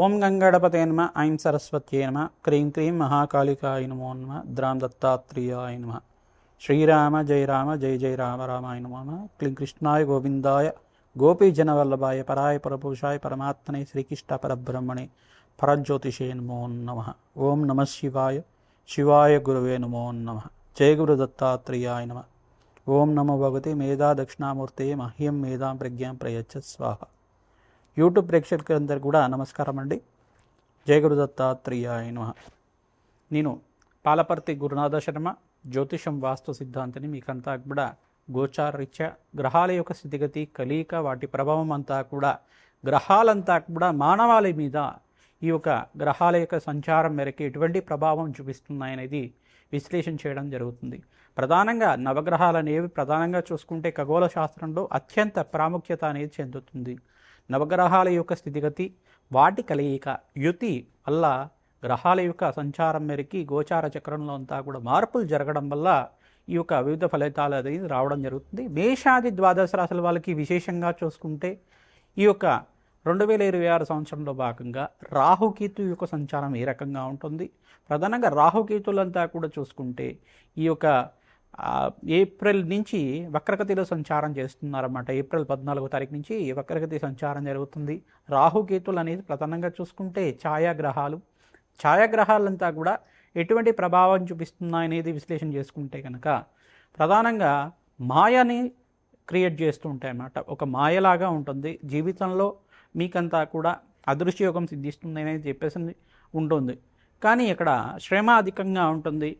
ஓம் கங்கடபதே நம ஐம் சரஸ்வத்தியே நம cream cream மகாகாலிகாய நமோ நம திராம் தத்தாத்ரியாய நம. ஸ்ரீராம ஜெய் ராம ஜெய் ஜெய் ராம ராமாய நம க்ளீம் கிருஷ்ணாய கோவிந்தாய கோபி ஜனவல்லபாய பராய பரபுருஷாய் பரமாத்மனை ஸ்ரீகிருஷ்ண பரபிரம்மணே பரஜோதிஷே நமோ நம. ஓம் நம சிவாய சிவாய குருவே நமோ நம. ஜெய குரு தத்தாத்ரியாய நம. ஓம் நம பகவதி மேதா தட்சிணாமூர்த்தே மஹ்யம் மேதாம் பிரக்யாம் பிரயச்ச ஸ்வாஹா. యూట్యూబ్ ప్రేక్షకులందరూ కూడా నమస్కారం అండి. జయ గురు నమ. నేను పాలపర్తి గురునాథ శర్మ జ్యోతిషం వాస్తు సిద్ధాంతిని మీకంతా కూడా గోచారరీత్యా గ్రహాల యొక్క స్థితిగతి కలియిక వాటి ప్రభావం అంతా కూడా గ్రహాలంతా కూడా మానవాళి మీద ఈ యొక్క గ్రహాల యొక్క సంచారం మేరకు ఎటువంటి ప్రభావం చూపిస్తున్నాయనేది విశ్లేషణ చేయడం జరుగుతుంది. ప్రధానంగా నవగ్రహాలు అనేవి ప్రధానంగా చూసుకుంటే ఖగోళ శాస్త్రంలో అత్యంత ప్రాముఖ్యత అనేది చెందుతుంది. నవగ్రహాల యొక్క స్థితిగతి వాటి కలయిక యుతి వల్ల గ్రహాల యొక్క సంచారం మేరకి గోచార చక్రంలో అంతా కూడా మార్పులు జరగడం వల్ల ఈ యొక్క వివిధ ఫలితాలు అనేది రావడం జరుగుతుంది. మేషాది ద్వాదశ రాశుల వాళ్ళకి విశేషంగా చూసుకుంటే ఈ యొక్క రెండు వేల ఇరవై ఆరు సంవత్సరంలో భాగంగా రాహుకేతు యొక్క సంచారం ఏ రకంగా ఉంటుంది? ప్రధానంగా రాహుకేతులంతా కూడా చూసుకుంటే ఈ యొక్క ఏప్రిల్ నుంచి వక్రగతిలో సంచారం చేస్తున్నారన్నమాట. ఏప్రిల్ పద్నాలుగో తారీఖు నుంచి వక్రగతి సంచారం జరుగుతుంది. రాహుకేతులు అనేది ప్రధానంగా చూసుకుంటే ఛాయాగ్రహాలు. ఛాయాగ్రహాలంతా కూడా ఎటువంటి ప్రభావం చూపిస్తున్నాయనేది విశ్లేషణ చేసుకుంటే కనుక ప్రధానంగా మాయని క్రియేట్ చేస్తూ ఉంటాయి అన్నమాట ఒక మాయలాగా ఉంటుంది. జీవితంలో మీకంతా కూడా అదృశ్యయోగం సిద్ధిస్తుంది అనేది చెప్పేసి ఉంటుంది. కానీ ఇక్కడ శ్రమ అధికంగా ఉంటుంది.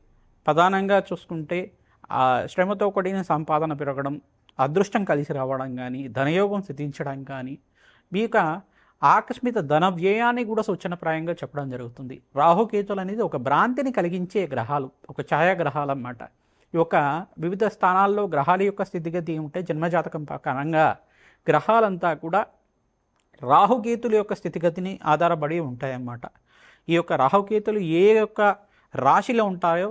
ప్రధానంగా చూసుకుంటే ఆ శ్రమతో కూడిన సంపాదన పెరగడం అదృష్టం కలిసి రావడం కానీ ధనయోగం సిద్ధించడం కానీ మీ యొక్క ఆకస్మిక ధన వ్యయాన్ని కూడా సూచనప్రాయంగా చెప్పడం జరుగుతుంది. రాహుకేతులు అనేది ఒక భ్రాంతిని కలిగించే గ్రహాలు ఒక ఛాయాగ్రహాలు అన్నమాట ఈ యొక్క వివిధ స్థానాల్లో గ్రహాల యొక్క స్థితిగతి ఉంటే జన్మజాతకం ప్రకారంగా గ్రహాలంతా కూడా రాహుకేతుల యొక్క స్థితిగతిని ఆధారపడి ఉంటాయన్నమాట. ఈ యొక్క రాహుకేతులు ఏ యొక్క రాశిలో ఉంటాయో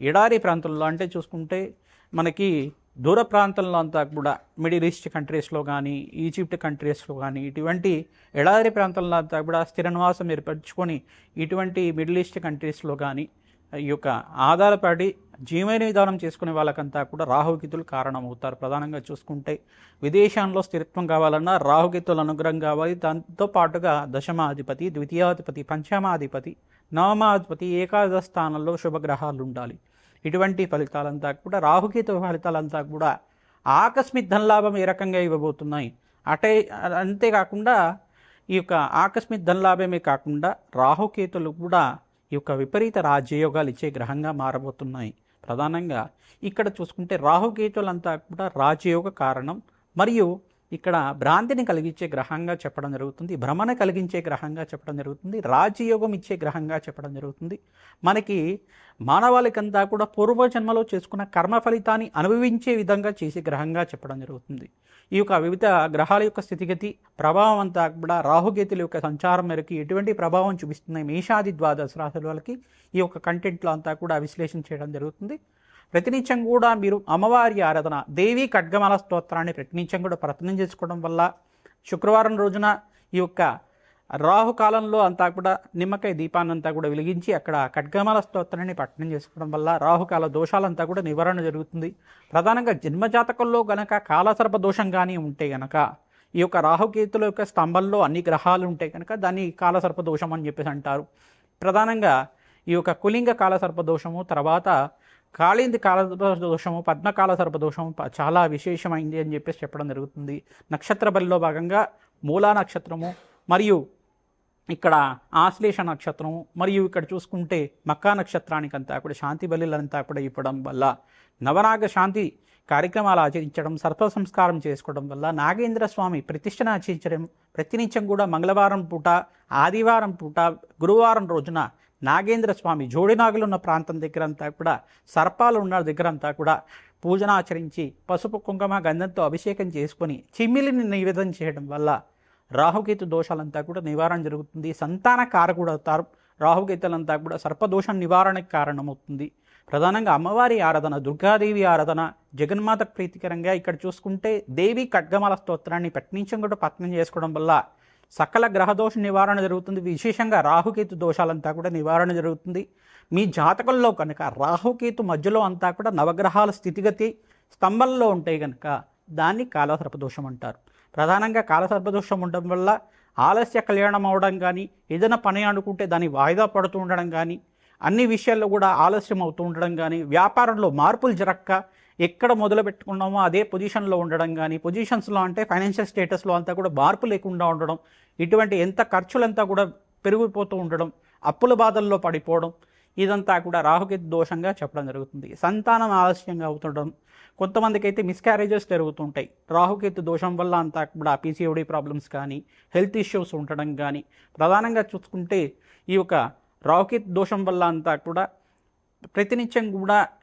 ఎడారి ప్రాంతంలో అంటే చూసుకుంటే మనకి దూర ప్రాంతంలో అంతా కూడా మిడిల్ ఈస్ట్ కంట్రీస్లో కానీ ఈజిప్ట్ కంట్రీస్లో కానీ ఇటువంటి ఎడారి ప్రాంతంలో అంతా కూడా స్థిర నివాసం ఏర్పరచుకొని ఇటువంటి మిడిల్ ఈస్ట్ కంట్రీస్లో కానీ ఈ యొక్క ఆధారపడి జీవన విధానం చేసుకునే వాళ్ళకంతా కూడా రాహుగీతులు కారణమవుతారు. ప్రధానంగా చూసుకుంటే విదేశాల్లో స్థిరత్వం కావాలన్నా రాహుకేతుల అనుగ్రహం కావాలి. దాంతో పాటుగా దశమాధిపతి ద్వితీయాధిపతి పంచమాధిపతి నవమాధిపతి ఏకాదశ స్థానంలో శుభగ్రహాలు ఉండాలి ఇటువంటి ఫలితాలంతా కూడా రాహుకేతు ఫలితాలంతా కూడా ఆకస్మిక ధనలాభం ఏ రకంగా ఇవ్వబోతున్నాయి? అటే అంతేకాకుండా ఈ యొక్క ఆకస్మిక ధనలాభమే కాకుండా రాహుకేతులు కూడా ఈ యొక్క విపరీత రాజయోగాలు ఇచ్చే గ్రహంగా మారబోతున్నాయి. ప్రధానంగా ఇక్కడ చూసుకుంటే రాహుకేతులంతా కూడా రాజయోగ కారణం. మరియు ఇక్కడ భ్రాంతిని కలిగించే గ్రహంగా చెప్పడం జరుగుతుంది భ్రమణ కలిగించే గ్రహంగా చెప్పడం జరుగుతుంది రాజయోగం ఇచ్చే గ్రహంగా చెప్పడం జరుగుతుంది. మనకి మానవాళికంతా కూడా పూర్వజన్మలో చేసుకున్న కర్మ ఫలితాన్ని అనుభవించే విధంగా చేసే గ్రహంగా చెప్పడం జరుగుతుంది. ఈ యొక్క వివిధ గ్రహాల యొక్క స్థితిగతి ప్రభావం అంతా కూడా రాహుగేతుల యొక్క సంచారం మేరకు ఎటువంటి ప్రభావం చూపిస్తున్నాయి మేషాది ద్వాదశ రాశుల వాళ్ళకి ఈ యొక్క కంటెంట్లో అంతా కూడా విశ్లేషణ చేయడం జరుగుతుంది. ప్రతినిత్యం కూడా మీరు అమ్మవారి ఆరాధన దేవి ఖడ్గమాల స్తోత్రాన్ని ప్రతినిత్యం కూడా ప్రయత్నం చేసుకోవడం వల్ల శుక్రవారం రోజున ఈ యొక్క రాహుకాలంలో అంతా కూడా నిమ్మకాయ దీపాన్ని అంతా కూడా వెలిగించి అక్కడ ఖడ్గమాల స్తోత్రాన్ని పట్టణం చేసుకోవడం వల్ల రాహుకాల దోషాలంతా కూడా నివారణ జరుగుతుంది. ప్రధానంగా జన్మజాతకంలో గనక కాలసర్ప దోషం కానీ ఉంటే గనక ఈ యొక్క రాహుకేతుల యొక్క స్తంభంలో అన్ని గ్రహాలు ఉంటాయి కనుక దాన్ని కాలసర్ప దోషం అని చెప్పేసి అంటారు. ప్రధానంగా ఈ యొక్క కులింగ కాలసర్ప దోషము తర్వాత కాళింది కాల దోషము పద్మకాల సర్ప దోషము చాలా విశేషమైంది అని చెప్పేసి చెప్పడం జరుగుతుంది. నక్షత్ర బలిలో భాగంగా మూలా నక్షత్రము మరియు ఇక్కడ ఆశ్లేష నక్షత్రము మరియు ఇక్కడ చూసుకుంటే మక్కా నక్షత్రానికంతా కూడా శాంతి బలిలంతా కూడా ఇవ్వడం వల్ల నవనాగ శాంతి కార్యక్రమాలు ఆచరించడం సర్ప సంస్కారం చేసుకోవడం వల్ల నాగేంద్ర స్వామి ప్రతిష్టను ఆచరించడం ప్రతినిత్యం కూడా మంగళవారం పూట ఆదివారం పూట గురువారం రోజున నాగేంద్ర స్వామి జోడినాగులు ఉన్న ప్రాంతం దగ్గర అంతా కూడా సర్పాలు ఉన్న దగ్గర అంతా కూడా పూజన ఆచరించి పసుపు కుంకుమ గంధంతో అభిషేకం చేసుకొని చిమ్మిలిని నివేదన చేయడం వల్ల రాహుకేతు దోషాలంతా కూడా నివారణ జరుగుతుంది. సంతాన కారకుడు అవుతారు. రాహుకేతులంతా కూడా సర్పదోష నివారణకు కారణమవుతుంది. ప్రధానంగా అమ్మవారి ఆరాధన దుర్గాదేవి ఆరాధన జగన్మాత ప్రీతికరంగా ఇక్కడ చూసుకుంటే దేవి ఖడ్గమాల స్తోత్రాన్ని పట్నించం కూడా పత్నం చేసుకోవడం వల్ల సకల గ్రహదోష నివారణ జరుగుతుంది. విశేషంగా రాహుకేతు దోషాలంతా కూడా నివారణ జరుగుతుంది. మీ జాతకంలో కనుక రాహుకేతు మధ్యలో అంతా కూడా నవగ్రహాల స్థితిగతి స్తంభంలో ఉంటాయి కనుక దాన్ని కాలసర్పదోషం అంటారు. ప్రధానంగా కాలసర్పదోషం ఉండడం వల్ల ఆలస్య కళ్యాణం అవడం కానీ ఏదైనా పని అనుకుంటే దాన్ని వాయిదా పడుతూ ఉండడం కానీ అన్ని విషయాల్లో కూడా ఆలస్యం అవుతూ ఉండడం కానీ వ్యాపారంలో మార్పులు జరక్క ఎక్కడ మొదలు పెట్టుకున్నామో అదే పొజిషన్లో ఉండడం కానీ పొజిషన్స్లో అంటే ఫైనాన్షియల్ స్టేటస్లో అంతా కూడా మార్పు లేకుండా ఉండడం ఇటువంటి ఎంత ఖర్చులంతా కూడా పెరిగిపోతూ ఉండడం అప్పుల బాధల్లో పడిపోవడం ఇదంతా కూడా రాహుకేతు దోషంగా చెప్పడం జరుగుతుంది. సంతానం ఆలస్యంగా అవుతుండడం కొంతమందికి అయితే మిస్క్యారేజెస్ జరుగుతుంటాయి. రాహుకేతు దోషం వల్ల అంతా కూడా పీసీఓడి ప్రాబ్లమ్స్ కానీ హెల్త్ ఇష్యూస్ ఉండడం కానీ ప్రధానంగా చూసుకుంటే ఈ యొక్క రాహుకేతు దోషం వల్ల అంతా కూడా ప్రతినిత్యం కూడా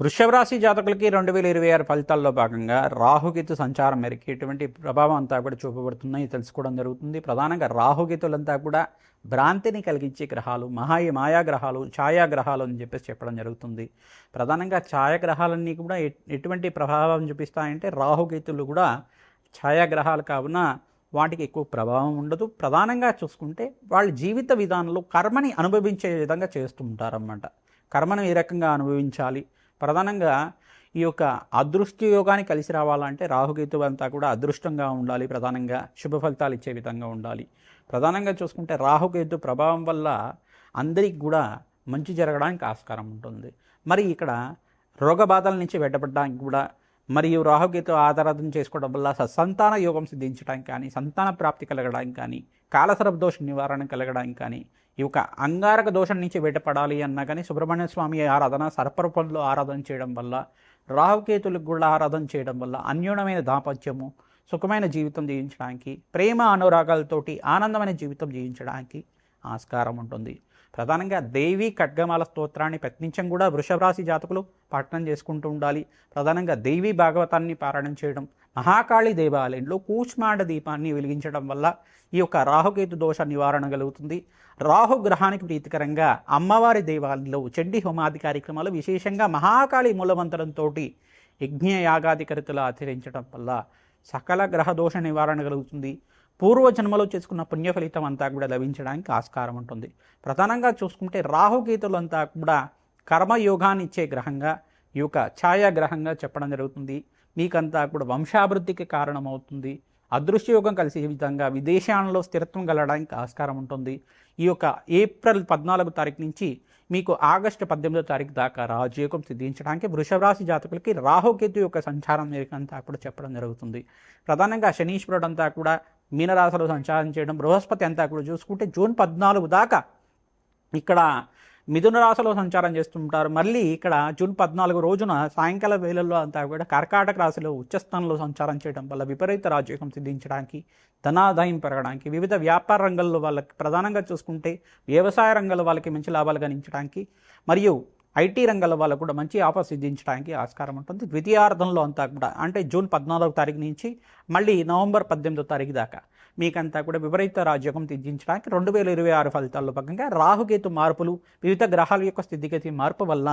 వృషభ రాశి జాతకులకి రెండు వేల ఇరవై ఆరు ఫలితాల్లో భాగంగా రాహుకేతు సంచారం మేరకు ఎటువంటి ప్రభావం అంతా కూడా చూపబడుతున్నాయి తెలుసుకోవడం జరుగుతుంది. ప్రధానంగా రాహుకేతులంతా కూడా భ్రాంతిని కలిగించే గ్రహాలు మహాయ మాయాగ్రహాలు ఛాయాగ్రహాలు అని చెప్పేసి చెప్పడం జరుగుతుంది. ప్రధానంగా ఛాయాగ్రహాలన్నీ కూడా ఎటువంటి ప్రభావం చూపిస్తాయంటే రాహుకేతులు కూడా ఛాయాగ్రహాలు కావున వాటికి ఎక్కువ ప్రభావం ఉండదు. ప్రధానంగా చూసుకుంటే వాళ్ళ జీవిత విధానంలో కర్మని అనుభవించే విధంగా చేస్తూ ఉంటారన్నమాట. కర్మను ఏ రకంగా అనుభవించాలి? ప్రధానంగా ఈ యొక్క అదృష్ట యోగాన్ని కలిసి రావాలంటే రాహుకేతు అంతా కూడా అదృష్టంగా ఉండాలి ప్రధానంగా శుభ ఫలితాలు ఇచ్చే విధంగా ఉండాలి. ప్రధానంగా చూసుకుంటే రాహుకేతు ప్రభావం వల్ల అందరికి కూడా మంచి జరగడానికి ఆస్కారం ఉంటుంది. మరి ఇక్కడ రోగ బాధల నుంచి వెంటబడడానికి కూడా మరియు రాహుకేతు ఆధారం చేసుకోవడం వల్ల సత్సంతాన యోగం సిద్ధించడానికి కానీ సంతాన ప్రాప్తి కలగడానికి కానీ కాలసరప దోష నివారణ కలగడానికి కానీ ఈ యొక్క అంగారక దోషం నుంచి బయటపడాలి అన్నా కానీ సుబ్రహ్మణ్య స్వామి ఆరాధన సర్పరూపంలో ఆరాధన చేయడం వల్ల రాహుకేతులకు కూడా ఆరాధన చేయడం వల్ల అన్యూనమైన దాంపత్యము సుఖమైన జీవితం జీవించడానికి ప్రేమ అనురాగాలతోటి ఆనందమైన జీవితం జీవించడానికి ఆస్కారం ఉంటుంది. ప్రధానంగా దేవి ఖడ్గమాల స్తోత్రాన్ని ప్రయత్నించం కూడా వృషభరాశి జాతకులు పఠనం చేసుకుంటూ ఉండాలి. ప్రధానంగా దేవి భాగవతాన్ని పారాయణం చేయడం మహాకాళి దేవాలయంలో కూచ్మాండ దీపాన్ని వెలిగించడం వల్ల ఈ యొక్క రాహుకేతు దోష నివారణ కలుగుతుంది. రాహు గ్రహానికి ప్రీతికరంగా అమ్మవారి దేవాలయంలో చెండి హోమాది కార్యక్రమాలు విశేషంగా మహాకాళి మూలమంత్రంతో యజ్ఞ యాగాధికరితులు ఆచరించడం వల్ల సకల గ్రహ దోష నివారణ కలుగుతుంది. పూర్వజన్మలో చేసుకున్న పుణ్య ఫలితం అంతా కూడా లభించడానికి ఆస్కారం ఉంటుంది. ప్రధానంగా చూసుకుంటే రాహుకేతులు అంతా కూడా కర్మయోగాన్ని ఇచ్చే గ్రహంగా ఈ యొక్క ఛాయాగ్రహంగా చెప్పడం జరుగుతుంది. మీకంతా కూడా వంశాభివృద్ధికి కారణమవుతుంది. అదృశ్యయోగం కలిసే విధంగా విదేశాలలో స్థిరత్వం కలగడానికి ఆస్కారం ఉంటుంది. ఈ యొక్క ఏప్రిల్ పద్నాలుగు తారీఖు నుంచి మీకు ఆగస్టు పద్దెనిమిదో తారీఖు దాకా రాజయోగం సిద్ధించడానికి వృషభరాశి జాతకులకి రాహుకేతు యొక్క సంచారం అంతా కూడా చెప్పడం జరుగుతుంది. ప్రధానంగా శనీశ్వరుడు అంతా కూడా మీనరాశిలో సంచారం చేయడం బృహస్పతి అంతా కూడా చూసుకుంటే జూన్ పద్నాలుగు దాకా ఇక్కడ మిథున రాశిలో సంచారం చేస్తుంటారు. మళ్ళీ ఇక్కడ జూన్ పద్నాలుగు రోజున సాయంకాల వేళల్లో అంతా కూడా కర్కాటక రాశిలో ఉచ్చస్థానంలో సంచారం చేయడం వల్ల విపరీత రాజయోగం సిద్ధించడానికి ధనాదాయం పెరగడానికి వివిధ వ్యాపార రంగాల్లో వాళ్ళకి ప్రధానంగా చూసుకుంటే వ్యవసాయ రంగంలో వాళ్ళకి మంచి లాభాలు గణించడానికి మరియు ఐటీ రంగాల వాళ్ళకు కూడా మంచి ఆఫర్ సిద్ధించడానికి ఆస్కారం ఉంటుంది. ద్వితీయార్థంలో అంతా కూడా అంటే జూన్ పద్నాలుగో తారీఖు నుంచి మళ్ళీ నవంబర్ పద్దెనిమిదో తారీఖు దాకా మీకంతా కూడా విపరీత రాజ్యోగం సిద్ధించడానికి రెండు వేల ఇరవై ఆరు ఫలితాల్లో భాగంగా రాహుకేతు మార్పులు వివిధ గ్రహాల యొక్క స్థితిగతి మార్పు వల్ల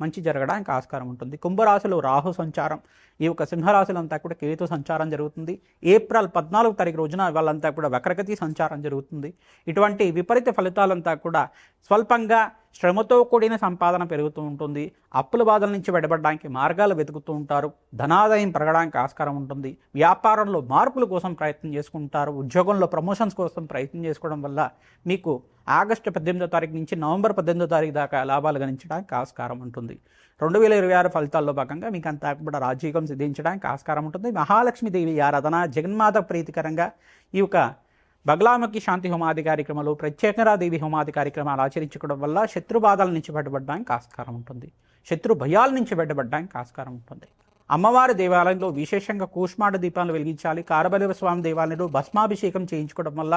మంచి జరగడానికి ఆస్కారం ఉంటుంది. కుంభరాశిలో రాహు సంచారం. ఈ యొక్క సింహరాశిలో అంతా కూడా కేతు సంచారం జరుగుతుంది. ఏప్రిల్ పద్నాలుగు తారీఖు రోజున వాళ్ళంతా కూడా వక్రగతి సంచారం జరుగుతుంది. ఇటువంటి విపరీత ఫలితాలంతా కూడా స్వల్పంగా శ్రమతో కూడిన సంపాదన పెరుగుతూ ఉంటుంది. అప్పుల బాధల నుంచి విడబడడానికి మార్గాలు వెతుకుతూ ఉంటారు. ధనాదాయం పెరగడానికి ఆస్కారం ఉంటుంది. వ్యాపారంలో మార్పుల కోసం ప్రయత్నం చేసుకుంటారు. ఉద్యోగంలో ప్రమోషన్స్ కోసం ప్రయత్నం చేసుకోవడం వల్ల మీకు ఆగస్టు పద్దెనిమిదో తారీఖు నుంచి నవంబర్ పద్దెనిమిదో తారీఖు దాకా లాభాలు గణించడానికి ఆస్కారం ఉంటుంది. రెండు వేల ఇరవై ఆరు ఫలితాల్లో భాగంగా మీకు అంతా కూడా రాజయోగం సిద్ధించడానికి ఆస్కారం ఉంటుంది. మహాలక్ష్మీదేవి ఆరాధన జగన్మాత ప్రీతికరంగా ఈ యొక్క బగలాముఖి శాంతి హోమాది కార్యక్రమాలు ప్రత్యేకరాదేవి హోమాది కార్యక్రమాలు ఆచరించుకోవడం వల్ల శత్రు బాధల నుంచి బయటపడడానికి ఆస్కారం ఉంటుంది. శత్రు భయాల నుంచి బయటపడడానికి ఆస్కారం ఉంటుంది. అమ్మవారి దేవాలయంలో విశేషంగా కూష్మాడ దీపాలు వెలిగించాలి. కారబలివ స్వామి దేవాలయంలో భస్మాభిషేకం చేయించుకోవడం వల్ల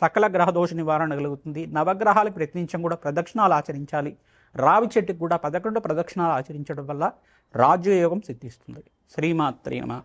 సకల గ్రహ దోష నివారణ కలుగుతుంది. నవగ్రహాలు ప్రయత్నించడం కూడా ప్రదక్షిణాలు ఆచరించాలి. రావి చెట్టుకు కూడా పదకొండు ప్రదక్షిణాలు ఆచరించడం వల్ల రాజ్యయోగం సిద్ధిస్తుంది. శ్రీమాత్రేమ